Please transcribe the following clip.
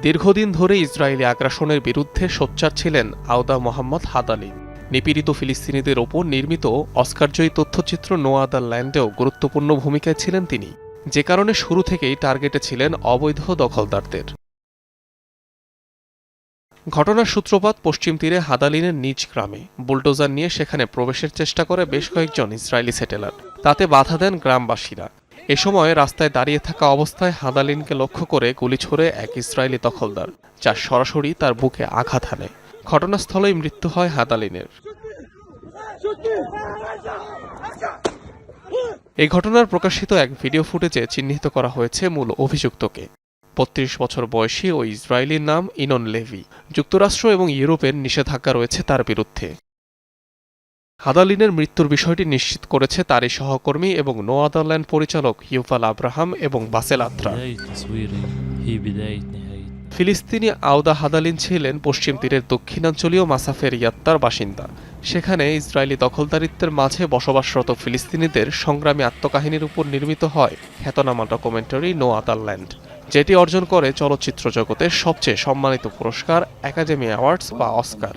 দীর্ঘদিন ধরে ইসরায়েলি আগ্রাসনের বিরুদ্ধে সোচ্চার ছিলেন আওদা মোহাম্মদ হাদালি। নিপীড়িত ফিলিস্তিনিদের ওপর নির্মিত অস্কারজয়ী তথ্যচিত্র নো আদার ল্যান্ডেও গুরুত্বপূর্ণ ভূমিকায় ছিলেন তিনি। যে কারণে শুরু থেকেই টার্গেটে ছিলেন অবৈধ দখলদারদের। ঘটনার সূত্রপাত পশ্চিম তীরে হাদালিনের নিজ গ্রামে। বুলডোজার নিয়ে সেখানে প্রবেশের চেষ্টা করে বেশ কয়েকজন ইসরায়েলি সেটেলার। তাতে বাধা দেন গ্রামবাসীরা। এ সময় রাস্তায় দাঁড়িয়ে থাকা অবস্থায় হাদালিনকে লক্ষ্য করে গুলি ছড়ে এক ইসরায়েলি দখলদার, যা সরাসরি তার বুকে আঘাত হানে। ঘটনাস্থলেই মৃত্যু হয় হাদালিনের। এই ঘটনার প্রকাশিত এক ভিডিও ফুটেজে চিহ্নিত করা হয়েছে মূল অভিযুক্তকে। বত্রিশ বছর বয়সী ওই ইসরায়েলির নাম ইনন লেভি। যুক্তরাষ্ট্র এবং ইউরোপের নিষেধাজ্ঞা রয়েছে তার বিরুদ্ধে। হাদালিনের মৃত্যুর বিষয়টি নিশ্চিত করেছে তারই সহকর্মী এবং নোয়াদারল্যান্ড পরিচালক ইউফাল আব্রাহাম এবং বাসেল আত্রা। ফিলিস্তিনি আউদা হাদালিন ছিলেন পশ্চিম তীরের দক্ষিণাঞ্চলীয় মাসাফের ইয়াত্তার বাসিন্দা। সেখানে ইসরায়েলি দখলদারিত্বের মাঝে বসবাসরত ফিলিস্তিনিদের সংগ্রামী আত্মকাহিনীর উপর নির্মিত হয় খ্যাতনামা ডকুমেন্টারি নো আদারল্যান্ড যেটি অর্জন করে চলচ্চিত্র জগতের সবচেয়ে সম্মানিত পুরস্কার, একাডেমি অ্যাওয়ার্ডস বা অস্কার।